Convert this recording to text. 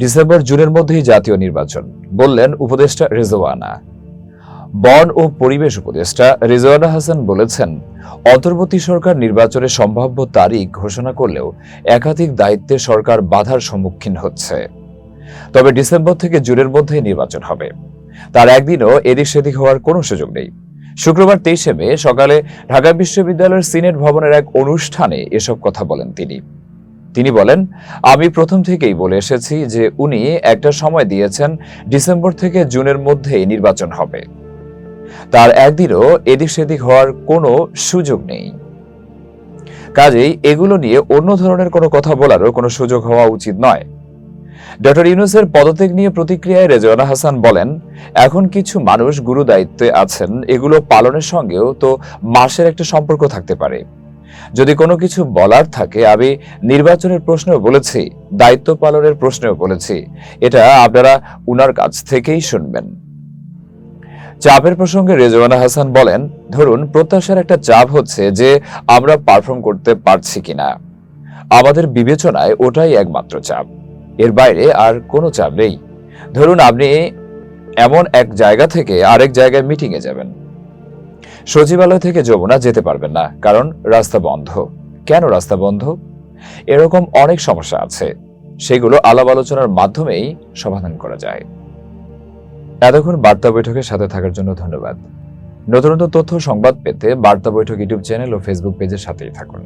December জুনের মধ্যেই জাতীয় নির্বাচন, বললেন উপদেষ্টা রেজওয়ানা। বন ও পরিবেশ উপদেষ্টা রেজওয়ানা হাসান বলেছেন, অন্তর্বর্তী সরকার নির্বাচনের সম্ভাব্য তারিখ ঘোষণা করলেও একাধিক দায়িত্বে সরকার বাধার সম্মুখীন হচ্ছে। তবে ডিসেম্বর থেকে জুনের মধ্যে নির্বাচন হবে। তার একদিনও এদিক সেদিক হওয়ার কোনো সুযোগ নেই। শুক্রবার তেইশে মে সকালে ঢাকা বিশ্ববিদ্যালয়ের সিনেট ভবনের এক অনুষ্ঠানে এসব কথা বলেন তিনি। তিনি বলেন, আমি প্রথম থেকেই বলে এসেছি যে উনি একটা সময় দিয়েছেন ডিসেম্বর থেকে জুনের মধ্যেই নির্বাচন হবে। তার একদিনও এদিক সেদিক হওয়ার কোনো সুযোগ নেই। কাজেই এগুলো নিয়ে অন্য ধরনের কোনো কথা বলারও কোনো সুযোগ হওয়া উচিত নয়। ডক্টর ইউনুসের পদত্যাগ নিয়ে প্রতিক্রিয়ায় রেজওয়ানা হাসান বলেন, এখন কিছু মানুষ গুরু দায়িত্বে আছেন, এগুলো পালনের সঙ্গেও তো মাসের একটা সম্পর্ক থাকতে পারে। যদি কোনো কিছু বলার থাকে, আমি নির্বাচনের প্রশ্নেও বলেছি, দায়িত্ব পালনের প্রশ্নেও বলেছি। এটা আপনারা উনার কাছ থেকেই শুনবেন। চাপের প্রসঙ্গে রেজওয়ানা হাসান বলেন, ধরুন, প্রত্যাশার একটা চাপ হচ্ছে যে আমরা পারফর্ম করতে পারছি কিনা। আমাদের বিবেচনায় ওটাই একমাত্র চাপ। এর বাইরে আর কোনো চাপ নেই। ধরুন, আপনি এমন এক জায়গা থেকে আরেক জায়গায় মিটিংয়ে যাবেন। সচিবালয় থেকে যমুনা যেতে পারবেন না, কারণ রাস্তা বন্ধ। কেন রাস্তা বন্ধ? এরকম অনেক সমস্যা আছে। সেগুলো আলাপ আলোচনার মাধ্যমেই সমাধান করা যায়। এতক্ষণ বার্তা বৈঠকের সাথে থাকার জন্য ধন্যবাদ। নতুন নতুন তথ্য সংবাদ পেতে বার্তা বৈঠক ইউটিউব চ্যানেল ও ফেসবুক পেজের সাথেই থাকুন।